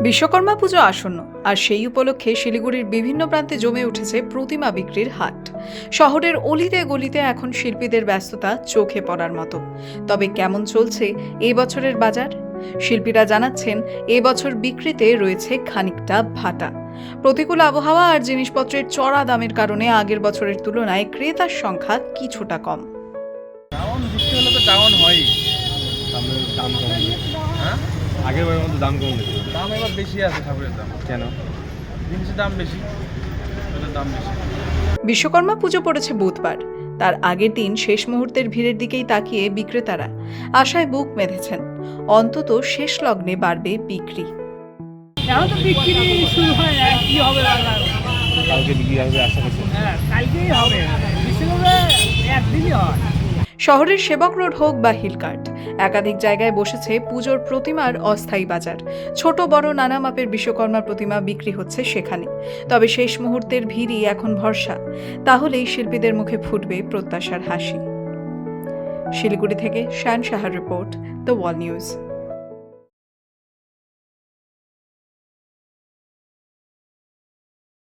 বিশ্বকর্মা পুজো আসন্ন আর সেই উপলক্ষে শিলিগুড়ির বিভিন্ন প্রান্তে জমে উঠেছে প্রতিমা বিক্রির হাট। শহরের অলিতে গলিতে এখন শিল্পীদের ব্যস্ততা চোখে পড়ার মতো। তবে কেমন চলছে এই বছরের বাজার? শিল্পীরা জানাচ্ছেন এবছর বিক্রিতে রয়েছে খানিকটা ভাটা। প্রতিকূল আবহাওয়া আর জিনিসপত্রের চড়া দামের কারণে আগের বছরের তুলনায় ক্রেতার সংখ্যা কিছুটা কম। ডাউন হলে তো হ্যাঁ? আগের বারের মধ্যে দাম কম বেশি দাম এবার বেশি আছে ঠাকুরের দাম। কেন? জিনিসের দাম বেশি ওটার দাম বেশি। বিশ্বকর্মা পুজো পড়েছে বুধবার। তার আগের দিন শেষ মুহূর্তের ভিড়ের দিকেই তাকিয়ে বিক্রেতারা আশায় বুক বেঁধেছেন। অন্তত শেষ লগ্নে বাড়বে বিক্রি। এখন তো বিক্রি শুরু হয় না কি হবে কালকে বিক্রি হবে আশা করছি। হ্যাঁ কালকেই হবে। বিক্রি করবে একদিনই হয়। শহরের সেবক রোড হোক বা হিলকার্ট। একাধিক জায়গায় বসেছে পুজোর প্রতিমার অস্থায়ী বাজার। ছোট, বড়, নানা মাপের বিশ্বকর্মা প্রতিমা বিক্রি হচ্ছে সেখানে। তবে শেষ মুহূর্তের ভিড়ই এখন ভরসা। তাহলেই শিল্পীদের মুখে ফুটবে প্রত্যাশার হাসি। শিলিগুড়ি থেকে শ্যান সাহার রিপোর্ট, দ্য ওয়াল নিউজ।